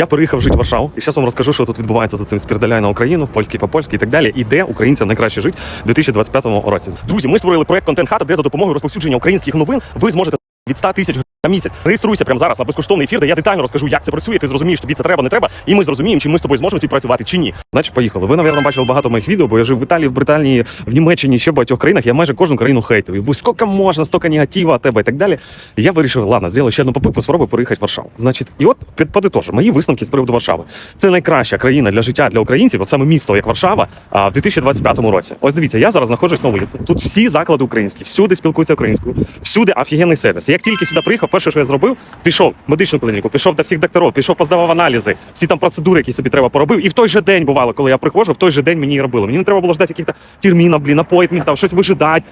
Я переїхав жити в Варшаву, і зараз вам розкажу, що тут відбувається за цим спірдаляй на Україну, в польській по польській і так далі. І де українцям найкраще жити в 2025 році. Друзі, ми створили проект Контент Хата, де за допомогою розповсюдження українських новин ви зможете від 100 тисяч на місяць. Реєструйся прямо зараз на безкоштовний ефір, де я детально розкажу, як це працює. Ти зрозумієш, тобі це треба, не треба, і ми зрозуміємо, чи ми з тобою зможемо співпрацювати чи ні. Значить, поїхали. Ви, напевно, бачили багато моїх відео, бо я жив в Італії, в Британії, в Німеччині, ще в багатьох країнах. Я майже кожну країну хейтив. І скільки можна, стільки негатива тебе і так далі. Я вирішив, ладно, зробив ще одну попитку, спробую переїхати в Варшаву. Значить, і от під подитожу, мої висновки з приводу Варшави. Це найкраща країна для життя для українців, от саме місто, як Варшава, в 2025 році. Ось дивіться, я зараз знаходжусь на вулиці. Тут всі заклади українські, всюди спілкуються українською, всюди офігенний сервіс. Як тільки сюди приїхав, перше, що я зробив, пішов в медичну клініку, пішов до всіх докторів, пішов, поздавав аналізи, всі там процедури, які собі треба поробив. І в той же день бувало, коли я приходжу, в той же день мені і робили. Мені не треба було ждати якихось термінів, блін, апойтментів, там щось вижидати,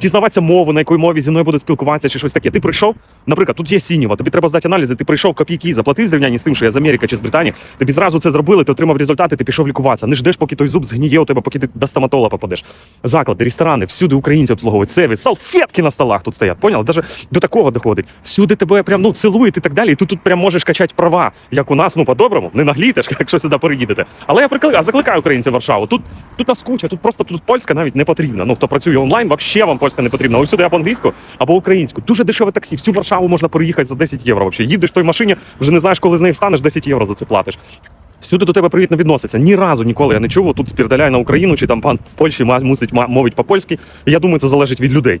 дізнаватися мову, на якій мові зі мною будуть спілкуватися, чи щось таке. Ти прийшов, наприклад, тут є сінєва, тобі треба здати аналізи, ти прийшов копійки, заплатив зрівнянні з тим, що я з Америки чи з Британії. Тобі зразу це зробили, ти отримав результати, ти пішов лікуватися. Не ждеш, поки той зуб згніє у тебе, поки ти до стоматолога попадеш. Заклади, ресторани, всюди українці обслуговують сервіс, салфетки на столах тут стоять. Поняв? Даже до такого доходить. Всюди тебе прям ну цілують і так далі. І ти тут прям можеш качати права, як у нас, ну по-доброму, не наглітеш, якщо сюди переїдете. Але я прикликаю, закликаю українців Варшаву. Тут тут нас куча, тут просто тут польська навіть не потрібна. Ну хто працює онлайн, взагалі вам польська не потрібна. Ось сюди або англійську, або українську. Дуже дешеве таксі. Всю Варшаву можна переїхати за 10 євро. Вообще. Їдеш в той машині, вже не знаєш, коли з неї встанеш, 10 євро за це платиш. Всюди до тебе привітно відноситься. Ні разу ніколи я не чув, тут спірдаляй на Україну, чи там пан в Польщі мусить мовить по-польськи. Я думаю, це залежить від людей.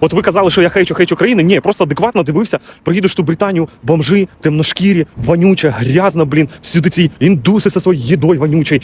От ви казали, що я хейчу хейчу країни. Ні, просто адекватно дивився. Приїдеш ту Британію, бомжи, темношкірі, вонюча, грязна, блін, всюди ці індуси зі своєю їдою вонючою.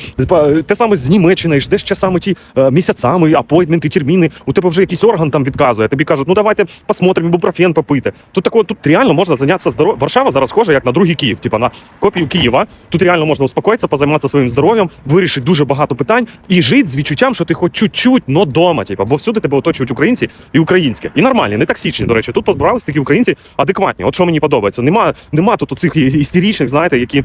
Те саме з Німеччини, ждеш часами ті е, місяцями, апойтменти, терміни. У тебе вже якийсь орган там відказує. Тобі кажуть, ну давайте посмотримо, ібупрофен попити. Тут такого тут реально можна зайнятися здоров'ям. Варшава зараз схожа як на другий Київ, типа на копію Києва. Тут реально можна успокоїтися, позайматися своїм здоров'ям, вирішити дуже багато питань і жити з відчуттям, що ти хоч чуть-чуть, но дома, типа, бо всюди тебе оточують українці і українське. І нормальні, не токсичні, до речі. Тут позбиралися такі українці адекватні. От що мені подобається. Нема, нема тут оцих істеричних, знаєте, які.